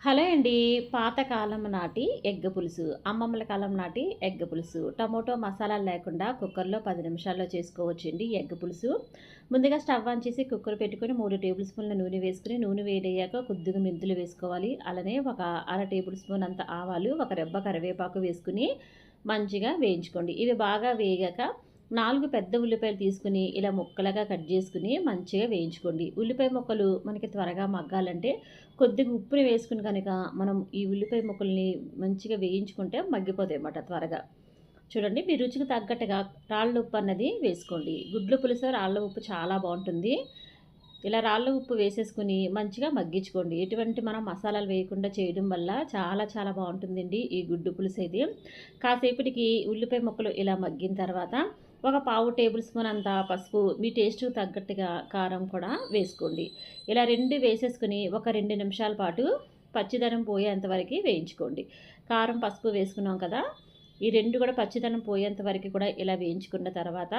Hello అండి. పాతకాలం నాటి ఎగ్గ పులుసు అమ్మమ్మల కాలం నాటి ఎగ్గ పులుసు. టమోటో మసాలాలు లేకుండా కుక్కర్లో పది నిమిషాల్లో చేసుకోవచ్చు అండి ఎగ్గ పులుసు. ముందుగా స్టవ్ ఆన్ చేసి కుక్కర్ పెట్టుకొని మూడు టేబుల్ స్పూన్ల నూనె వేసుకుని నూనె వేడయ్యాక కొద్దిగా మెంతులు వేసుకోవాలి. అలానే ఒక అర టేబుల్ స్పూన్ అంత ఆవాలు ఒక రెబ్బ కరివేపాకు వేసుకుని మంచిగా వేయించుకోండి. ఇవి బాగా వేగాక నాలుగు పెద్ద ఉల్లిపాయలు తీసుకుని ఇలా ముక్కలుగా కట్ చేసుకుని మంచిగా వేయించుకోండి. ఉల్లిపాయ ముక్కలు మనకి త్వరగా మగ్గాలంటే కొద్దిగా ఉప్పుని వేసుకుని కనుక మనం ఈ ఉల్లిపాయ ముక్కల్ని మంచిగా వేయించుకుంటే మగ్గిపోతాయి అన్నమాట త్వరగా. చూడండి మీ రుచికి తగ్గట్టుగా రాళ్ళ ఉప్పు అన్నది వేసుకోండి. గుడ్లు పులుసు రాళ్ళ ఉప్పు చాలా బాగుంటుంది. ఇలా రాళ్ళ ఉప్పు వేసేసుకుని మంచిగా మగ్గించుకోండి. ఎటువంటి మనం మసాలాలు వేయకుండా చేయడం వల్ల చాలా చాలా బాగుంటుందండి ఈ గుడ్డు పులుసు అయితే. కాసేపటికి ఉల్లిపాయ ముక్కలు ఇలా మగ్గిన తర్వాత ఒక పావు టేబుల్ స్పూన్ అంత పసుపు మీ టేస్ట్కి తగ్గట్టుగా కారం కూడా వేసుకోండి. ఇలా రెండు వేసేసుకుని ఒక రెండు నిమిషాల పాటు పచ్చిదనం పోయేంత వరకు వేయించుకోండి. కారం పసుపు వేసుకున్నాం కదా ఈ రెండు కూడా పచ్చిదనం పోయేంత వరకు కూడా ఇలా వేయించుకున్న తర్వాత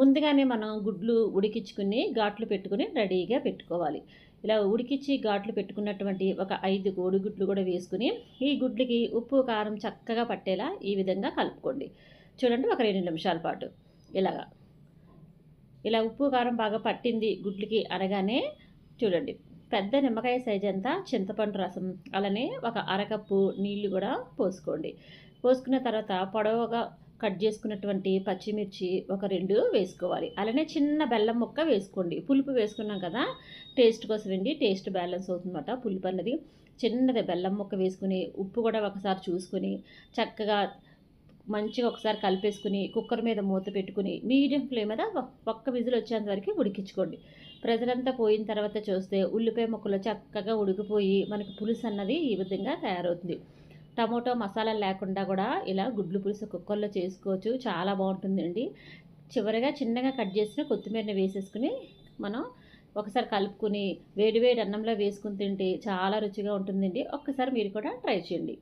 ముందుగానే మనం గుడ్లు ఉడికించుకుని ఘాట్లు పెట్టుకుని రెడీగా పెట్టుకోవాలి. ఇలా ఉడికించి ఘాట్లు పెట్టుకున్నటువంటి ఒక ఐదు కోడిగుడ్లు కూడా వేసుకుని ఈ గుడ్లకి ఉప్పు కారం చక్కగా పట్టేలా ఈ విధంగా కలుపుకోండి. చూడండి ఒక రెండు నిమిషాల పాటు. ఇలాగా. ఇలా ఉప్పు కారం బాగా పట్టింది గుడ్లకి అనగానే చూడండి. పెద్ద నిమ్మకాయ సైజ్ అంతా చింతపండు రసం. అలానే ఒక అరకప్పు నీళ్ళు కూడా పోసుకోండి. పోసుకున్న తర్వాత పొడవుగా కట్ చేసుకున్నటువంటి పచ్చిమిర్చి ఒక రెండు వేసుకోవాలి. అలానే చిన్న బెల్లం ముక్క వేసుకోండి. పులుపు వేసుకున్నాం కదా టేస్ట్ కోసం అండి టేస్ట్ బ్యాలెన్స్ అవుతుందన్నమాట పులుపు అన్నది. చిన్నది బెల్లం ముక్క వేసుకుని ఉప్పు కూడా ఒకసారి చూసుకుని చక్కగా మంచిగా ఒకసారి కలిపేసుకుని కుక్కర్ మీద మూత పెట్టుకుని మీడియం ఫ్లేమ్ మీద ఒక్క విజిల్ వచ్చేంత వరకు ఉడికించుకోండి. ప్రజలంతా పోయిన తర్వాత చూస్తే ఉల్లిపాయ ముక్కలు చక్కగా ఉడికిపోయి మనకి పులుసు అన్నది ఈ విధంగా తయారవుతుంది. టమోటో మసాలా లేకుండా కూడా ఇలా గుడ్లు పులుసు కుక్కర్లో చేసుకోవచ్చు. చాలా బాగుంటుందండి. చివరిగా చిన్నగా కట్ చేసిన కొత్తిమీరని వేసేసుకుని మనం ఒకసారి కలుపుకుని వేడివేడి అన్నంలో వేసుకుని తింటే చాలా రుచిగా ఉంటుందండి. ఒక్కసారి మీరు కూడా ట్రై చేయండి.